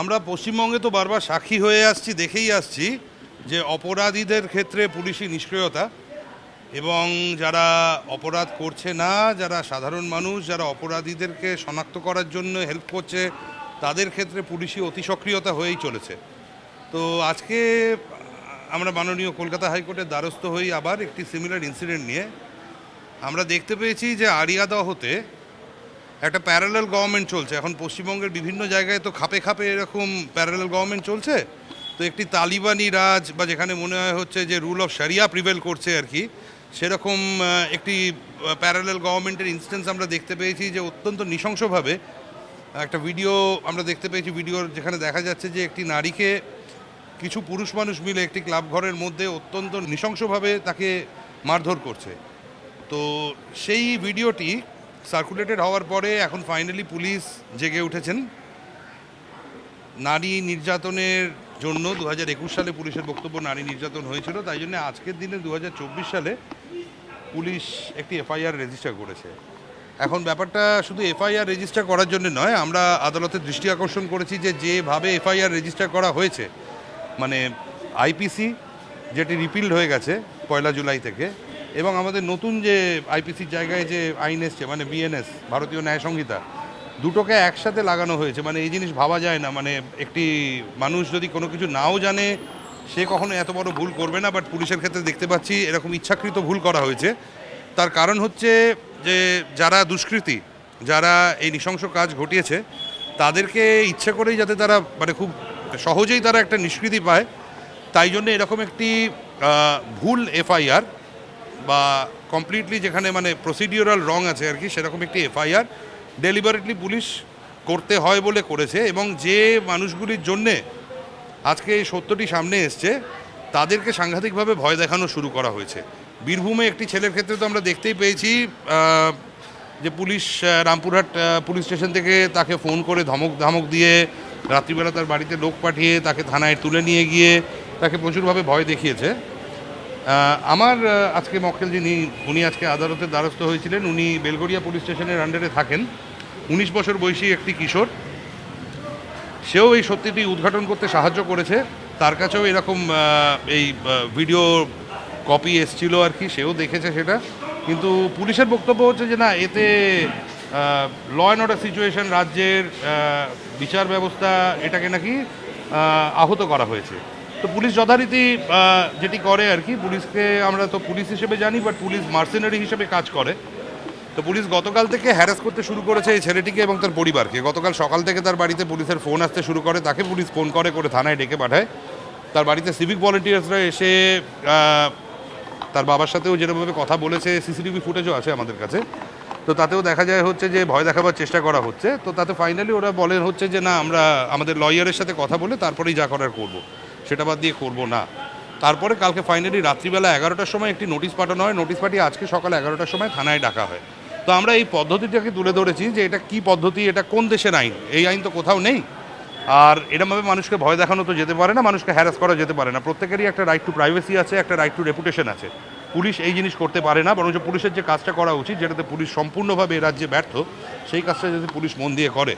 আমরা পশ্চিমবঙ্গে তো বারবার সাক্ষী হয়ে আসছি, দেখেই আসছি যে অপরাধীদের ক্ষেত্রে পুলিশি নিষ্ক্রিয়তা এবং যারা অপরাধ করছে না, যারা সাধারণ মানুষ, যারা অপরাধীদেরকে শনাক্ত করার জন্য হেল্প করছে, তাদের ক্ষেত্রে পুলিশি অতি সক্রিয়তা হয়েই চলেছে। তো আজকে আমরা মাননীয় কলকাতা হাইকোর্টের দ্বারস্থ হই আবার একটি সিমিলার ইনসিডেন্ট নিয়ে। আমরা দেখতে পেয়েছি যে আরিয়াদহতে একটা প্যারালাল গভর্নমেন্ট চলছে। এখন পশ্চিমবঙ্গের বিভিন্ন জায়গায় তো খাপে খাপে এরকম প্যারালাল গভর্নমেন্ট চলছে। তো একটি তালিবানি রাজ বা যেখানে মনে হয় হচ্ছে যে রুল অফ সারিয়া প্রিভেল করছে আর কি, সেরকম একটি প্যারালাল গভর্নমেন্টের ইনস্টেন্স আমরা দেখতে পেয়েছি যে অত্যন্ত নৃশংসভাবে, একটা ভিডিও আমরা দেখতে পেয়েছি ভিডিওর যেখানে দেখা যাচ্ছে যে একটি নারীকে কিছু পুরুষ মানুষ মিলে একটি ক্লাব ঘরের মধ্যে অত্যন্ত নৃশংসভাবে তাকে মারধর করছে। তো সেই ভিডিওটি সার্কুলেটেড হওয়ার পরে এখন ফাইনালি পুলিশ জেগে উঠেছেন। নারী নির্যাতনের জন্য দু হাজার একুশ সালে পুলিশের বক্তব্য নারী নির্যাতন হয়েছিল, তাই জন্য আজকের দিনে দু হাজার চব্বিশ সালে পুলিশ একটি এফআইআর রেজিস্টার করেছে। এখন ব্যাপারটা শুধু এফআইআর রেজিস্টার করার জন্য নয়, আমরা আদালতের দৃষ্টি আকর্ষণ করেছি যে যেভাবে এফআইআর রেজিস্টার করা হয়েছে মানে আইপিসি যেটি রিপিল্ড হয়ে গেছে পয়লা জুলাই থেকে এবং আমাদের নতুন যে আইপিসির জায়গায় যে আইন এসছে মানে বিএনএস, ভারতীয় ন্যায় সংহিতা, দুটোকে একসাথে লাগানো হয়েছে। মানে এই জিনিস ভাবা যায় না। মানে একটি মানুষ যদি কোনো কিছু নাও জানে, সে কখনো এত বড় ভুল করবে না, বাট পুলিশের ক্ষেত্রে দেখতে পাচ্ছি এরকম ইচ্ছাকৃত ভুল করা হয়েছে। তার কারণ হচ্ছে যে যারা দুষ্কৃতী, যারা এই নৃশংস কাজ ঘটিয়েছে, তাদেরকে ইচ্ছে করেই যাতে তারা মানে খুব সহজেই তারা একটা নিষ্কৃতি পায়। তাই জন্য এরকম একটি ভুল এফআইআর বা কমপ্লিটলি যেখানে মানে প্রসিডিওরাল রং আছে আর কি, সেরকম একটি এফআইআর ডেলিভারেটলি পুলিশ করতে হয় বলে করেছে এবং যে মানুষগুলির জন্যে আজকে এই সত্যটি সামনে এসছে, তাদেরকে সাংঘাতিকভাবে ভয় দেখানো শুরু করা হয়েছে। বীরভূমে একটি ছেলের ক্ষেত্রে তো আমরা দেখতেই পেয়েছি যে পুলিশ রামপুরহাট পুলিশ স্টেশন থেকে তাকে ফোন করে ধমক ধমক দিয়ে রাত্রিবেলা তার বাড়িতে লোক পাঠিয়ে তাকে থানায় তুলে নিয়ে গিয়ে তাকে প্রচুরভাবে ভয় দেখিয়েছে। আমার আজকে মক্কেল যিনি, উনি আজকে আদালতের দ্বারস্থ হয়েছিলেন, উনি বেলগড়িয়া পুলিশ স্টেশনের আন্ডারে থাকেন। উনিশ বছর বয়সী একটি কিশোর। সেও এই সত্যিটি উদ্ঘাটন করতে সাহায্য করেছে। তার কাছেও এরকম এই ভিডিও কপি এসছিল আর কি, সেও দেখেছে সেটা। কিন্তু পুলিশের বক্তব্য হচ্ছে যে না, এতে ল অ্যান্ড অর্ডার সিচুয়েশন রাজ্যের বিচার ব্যবস্থা এটাকে নাকি আহত করা হয়েছে। তো পুলিশ যথারীতি যেটি করে আর কি, পুলিশকে আমরা তো পুলিশ হিসেবে জানি বাট পুলিশ মার্সেনারি হিসেবে কাজ করে। তো পুলিশ গতকাল থেকে হ্যারাস করতে শুরু করেছে এই ছেলেটিকে এবং তার পরিবারকে। গতকাল সকাল থেকে তার বাড়িতে পুলিশের ফোন আসতে শুরু করে, তাকে পুলিশ ফোন করে করে থানায় ডেকে পাঠায়। তার বাড়িতে সিভিক ভলেন্টিয়ার্সরা এসে তার বাবার সাথেও যেরকমভাবে কথা বলেছে সিসিটিভি ফুটেজও আছে আমাদের কাছে। তো তাতেও দেখা যায় হচ্ছে যে ভয় দেখাবার চেষ্টা করা হচ্ছে। তো তাতে ফাইনালি ওরা বলেন হচ্ছে যে, না, আমরা আমাদের লয়ারের সাথে কথা বলে তারপরেই যা করার করব। সেটা বাদ দিয়ে করব না। তারপরে কালকে ফাইনালি রাত্রিবেলা এগারোটার সময় একটি নোটিশ পাঠানো হয়। নোটিশ পাঠিয়ে আজকে সকাল এগারোটার সময় থানায় ডাকা হয়। তো আমরা এই পদ্ধতিটাকে তুলে ধরেছি যে এটা কি পদ্ধতি, এটা কোন দেশের আইন? এই আইন তো কোথাও নেই। আর এরমভাবে মানুষকে ভয় দেখানো তো যেতে পারে না, মানুষকে হ্যারাস করা যেতে পারে না। প্রত্যেকেরই একটা রাইট টু প্রাইভেসি আছে, একটা রাইট টু রেপুটেশন আছে। পুলিশ এই জিনিস করতে পারে না, বরঞ্চ পুলিশের যে কাজটা করা উচিত, যেটাতে পুলিশ সম্পূর্ণভাবে এ রাজ্যে ব্যর্থ, সেই কাজটা যদি পুলিশ মন দিয়ে করে।